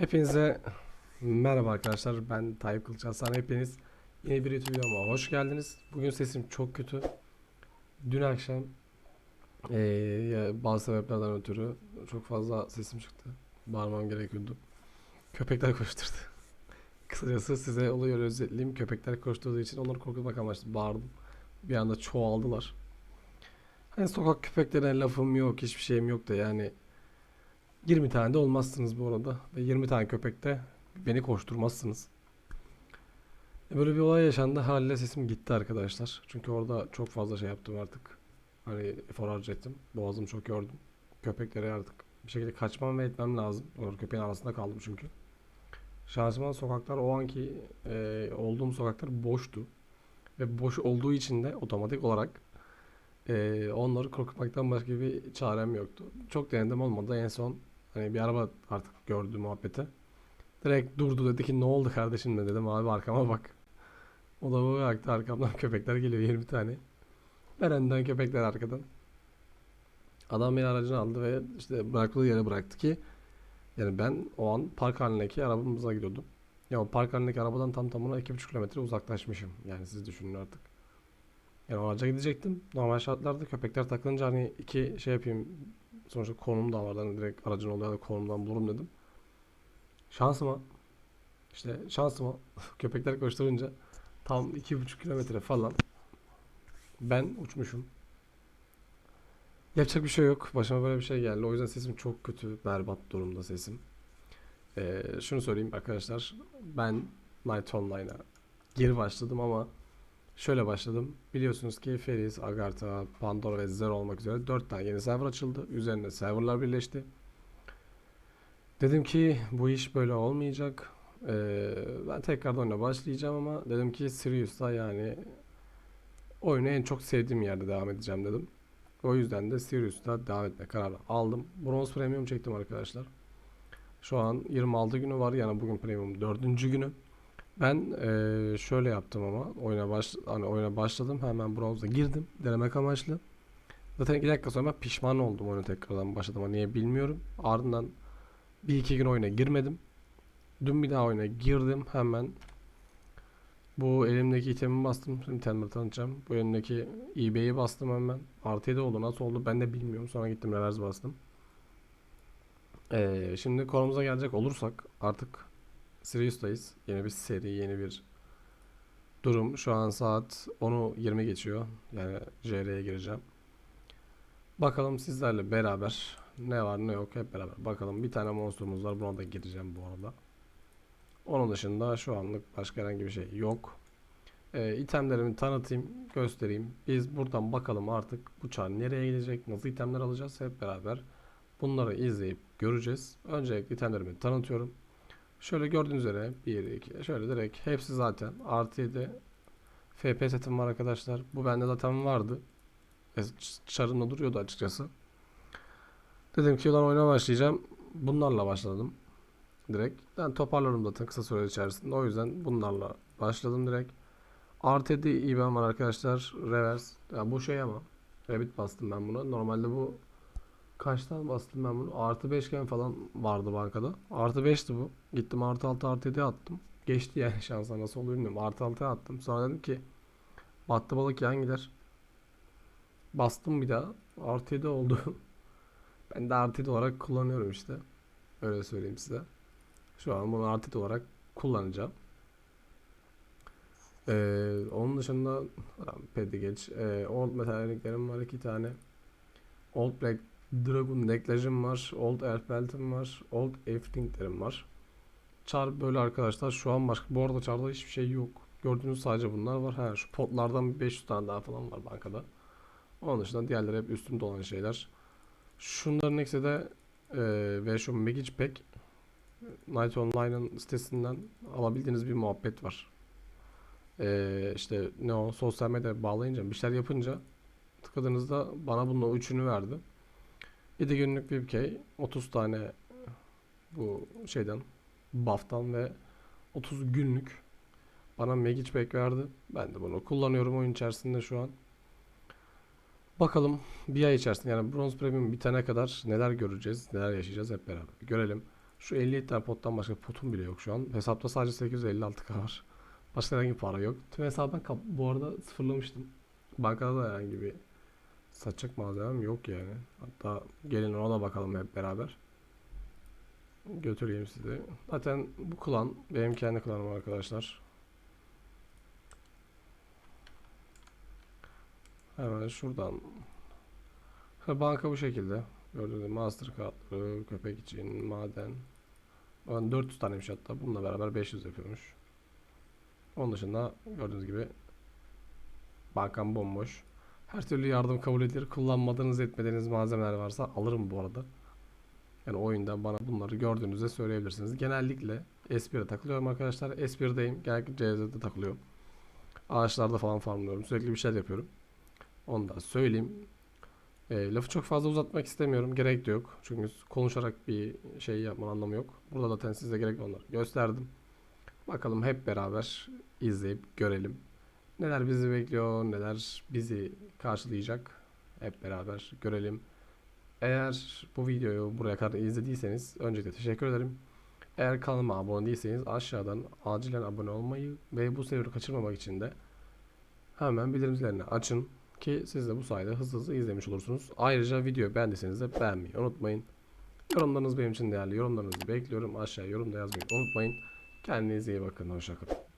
Hepinize merhaba arkadaşlar. Ben Tayyip Kılıç Hasan. Hepiniz yeni bir YouTube videoma hoş geldiniz. Bugün sesim çok kötü. Dün akşam ya bazı sebeplerden ötürü çok fazla sesim çıktı. Bağırmam gerekiyordu. Köpekler koşturdu. Kısacası size olayı özetleyeyim. Köpekler koşturduğu için onları korkutmak amaçlı bağırdım. Bir anda çoğaldılar. Hani sokak köpeklerine lafım yok, hiçbir şeyim yok da yani 20 tane de olmazsınız bu arada. Ve 20 tane köpek de beni koşturmazsınız. E Böyle bir olay yaşandı. Haliyle sesim gitti arkadaşlar. Çünkü orada çok fazla şey yaptım artık. Hani efor harcattım. Boğazım çok yordum. Köpeklere artık bir şekilde kaçmam ve etmem lazım. Orada köpeğin arasında kaldım çünkü. Şansıma sokaklar o anki e, olduğum sokaklar boştu. Ve boş olduğu için de otomatik olarak e, onları korkutmaktan başka bir çarem yoktu. Çok denedim olmadı. En son Hani bir araba artık gördü muhabbeti. Direkt durdu dedi ki ne oldu kardeşim de dedim abi arkama bak. O da bu baktı arkamdan köpekler geliyor 20 tane. Ben köpekler arkadan. Adam beni aracına aldı ve işte bıraktığı yere bıraktı ki yani ben o an park halindeki arabamıza gidiyordum. Ya o park halindeki arabadan tam tamına 2,5 kilometre uzaklaşmışım. Yani siz düşünün artık. Yani o araca gidecektim. Normal şartlarda köpekler takılınca hani iki şey yapayım Sonuçta konum da vardı. Hani direkt aracın oluyor da konumdan bulurum dedim. Şansıma işte şansıma köpekler koşturunca tam iki buçuk kilometre falan ben uçmuşum. Yapacak bir şey yok. Başıma böyle bir şey geldi. O yüzden sesim çok kötü, berbat durumda sesim. Ee, şunu söyleyeyim arkadaşlar. Ben Night Online'a geri başladım ama Şöyle başladım. Biliyorsunuz ki Feris, Agartha, Pandora ve Zero olmak üzere 4 tane yeni server açıldı. Üzerine serverlar birleşti. Dedim ki bu iş böyle olmayacak. Ee, ben tekrardan oyuna başlayacağım ama dedim ki Sirius'ta yani oyunu en çok sevdiğim yerde devam edeceğim dedim. O yüzden de Sirius'ta devam etme kararı aldım. Bronze Premium çektim arkadaşlar. Şu an 26 günü var yani bugün Premium 4. günü. Ben eee, şöyle yaptım ama oyuna baş hani oyuna başladım hemen bronzda girdim denemek amaçlı. Zaten iki dakika sonra pişman oldum oyuna tekrardan başladım ama niye bilmiyorum. Ardından bir iki gün oyuna girmedim. Dün bir daha oyuna girdim hemen. Bu elimdeki itemi bastım. Şimdi itemleri tanıtacağım. Bu elimdeki eBay'i bastım hemen. Artı 7 oldu. Nasıl oldu ben de bilmiyorum. Sonra gittim reverse bastım. Eee, şimdi konumuza gelecek olursak artık Sirius'tayız. Yeni bir seri, yeni bir durum. Şu an saat 10'u 20 geçiyor. Yani JR'ye gireceğim. Bakalım sizlerle beraber ne var ne yok hep beraber bakalım. Bir tane monsterumuz var. Buna da gireceğim bu arada. Onun dışında şu anlık başka herhangi bir şey yok. Ee, itemlerimi tanıtayım, göstereyim. Biz buradan bakalım artık bu çar nereye gidecek, nasıl itemler alacağız hep beraber. Bunları izleyip göreceğiz. Öncelikle itemlerimi tanıtıyorum. Şöyle gördüğünüz üzere 1, 2, şöyle direkt hepsi zaten artı 7 FP setim var arkadaşlar. Bu bende zaten vardı. E, Çarımda duruyordu açıkçası. Dedim ki ulan oyuna başlayacağım. Bunlarla başladım. Direkt. Ben toparlarım zaten kısa süre içerisinde. O yüzden bunlarla başladım direkt. Artı 7 IBAN var arkadaşlar. Reverse. Ya bu şey ama. Rabbit bastım ben buna. Normalde bu Kaçtan bastım ben bunu? Artı 5 iken falan vardı bankada. Artı 5'ti bu. Gittim artı 6 artı 7 attım. Geçti yani şansa nasıl oluyor bilmiyorum. Artı 6'ya attım. Sonra dedim ki battı balık yan gider. Bastım bir daha. Artı 7 oldu. ben de artı 7 olarak kullanıyorum işte. Öyle söyleyeyim size. Şu an bunu artı 7 olarak kullanacağım. Ee, onun dışında pedi geç. Ee, old metaliklerim var iki tane. Old Black Dragon Necklace'im var. Old Elf Belt'im var. Old Everything'lerim var. Char böyle arkadaşlar şu an başka bu arada Char'da hiçbir şey yok. Gördüğünüz sadece bunlar var. Ha şu potlardan bir 500 tane daha falan var bankada. Onun dışında diğerleri hep üstümde olan şeyler. Şunların ikisi de e, ve şu Magic Pack Night Online'ın sitesinden alabildiğiniz bir muhabbet var. E, işte ne o sosyal medya bağlayınca bir şeyler yapınca tıkladığınızda bana bunun o üçünü verdi. 7 günlük key, 30 tane bu şeyden, buff'tan ve 30 günlük bana Magic Pack verdi. Ben de bunu kullanıyorum oyun içerisinde şu an. Bakalım bir ay içerisinde yani Bronze Premium bitene kadar neler göreceğiz, neler yaşayacağız hep beraber görelim. Şu 57 tane pottan başka potum bile yok şu an. Hesapta sadece 856k var. Başka herhangi para yok. Tüm hesabı ben bu arada sıfırlamıştım. Bankada da herhangi bir satacak malzemem yok yani. Hatta gelin ona da bakalım hep beraber. Götüreyim sizi. Zaten bu klan benim kendi klanım arkadaşlar. Hemen şuradan. Banka bu şekilde. Gördüğünüz gibi Mastercard'ları, köpek için, maden. Ben 400 taneymiş hatta. Bununla beraber 500 yapıyormuş. Onun dışında gördüğünüz gibi bankam bomboş. Her türlü yardım kabul edilir. Kullanmadığınız etmediğiniz malzemeler varsa alırım bu arada. Yani oyunda bana bunları gördüğünüzde söyleyebilirsiniz. Genellikle S1'e takılıyorum arkadaşlar. S1'deyim. Genellikle CZ'de takılıyorum. Ağaçlarda falan farmlıyorum. Sürekli bir şeyler yapıyorum. Onu da söyleyeyim. E, lafı çok fazla uzatmak istemiyorum. Gerek de yok. Çünkü konuşarak bir şey yapmanın anlamı yok. Burada zaten size gerek onları gösterdim. Bakalım hep beraber izleyip görelim. Neler bizi bekliyor, neler bizi karşılayacak. Hep beraber görelim. Eğer bu videoyu buraya kadar izlediyseniz öncelikle teşekkür ederim. Eğer kanalıma abone değilseniz aşağıdan acilen abone olmayı ve bu seriyi kaçırmamak için de hemen bildirimlerini açın ki siz de bu sayede hızlı hızlı izlemiş olursunuz. Ayrıca videoyu beğendiyseniz de beğenmeyi unutmayın. Yorumlarınız benim için değerli. Yorumlarınızı bekliyorum. Aşağıya yorumda yazmayı unutmayın. Kendinize iyi bakın. Hoşçakalın.